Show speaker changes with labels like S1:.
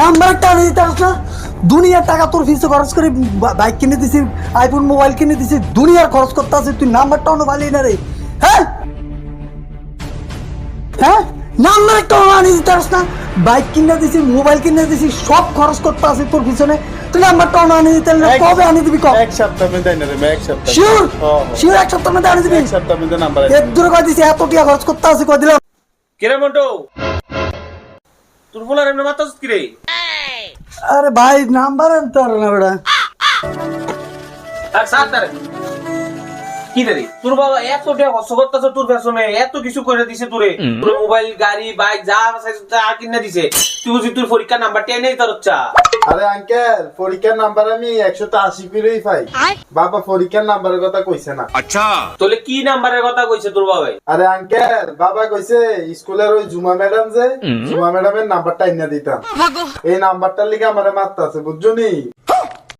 S1: Number একটা আনি দিতে পারছ না দুনিয়ার টাকা তোর ফিসে খরচ করে বাইক কিনে দিছি আইফোন মোবাইল কিনে দিছি দুনিয়ার খরচ করতে আছে তুই নাম্বারটা অন্য ভালি না রে। হ্যাঁ? হ্যাঁ? নাম্বার একটা আনি দিতে পারছ না বাইক কিনে দিছি মোবাইল কিনে দিছি সব খরচ করতে আছে তোর পিছনে। তুই নাম্বারটা অন্য আনি দিতে না। কবে আনি দিবি কবে
S2: এক সপ্তাহ মধ্যে দেবে এক সপ্তাহ
S1: শিওর। শিওর এক সপ্তাহের মধ্যে আনি দিবি।
S2: এক সপ্তাহ মধ্যে নাম্বার
S1: দূরে কয় দিছি এত টাকা খরচ করতে আছে কয় দিলাম।
S3: কিরে মন্টু? তোর বলার এমনি মাথা কিরে
S1: আরে ভাই নাম্বার আনতে পারে না বেটা
S3: আর স্যার তারে কি রে তোর বাবা এত টাকা খরচ করতেছে তোর পেছনে এত কিছু করে দিছে তোরে। তোর মোবাইল গাড়ি বাইক যা আছে তা কিনে দিছে। তুই বুঝি তোর পরীক্ষার নাম্বারটা নেই তোর চা।
S2: আরে আঙ্কেল পরীক্ষার নাম্বার আমি একশো আশি পেরেই পাই। বাবা পরীক্ষার নাম্বারের কথা কইছে না।
S3: তোলে কি নাম্বারের কথা কইছে তোর বাবাই?
S2: আরে আঙ্কেল বাবা কইছে স্কুলের ওই জুমা ম্যাডাম যে জুমা ম্যাডামের নাম্বারটা এনে দিতাম। এই নাম্বারটার লিগে আমার মাত্রা আছে বুঝছ নি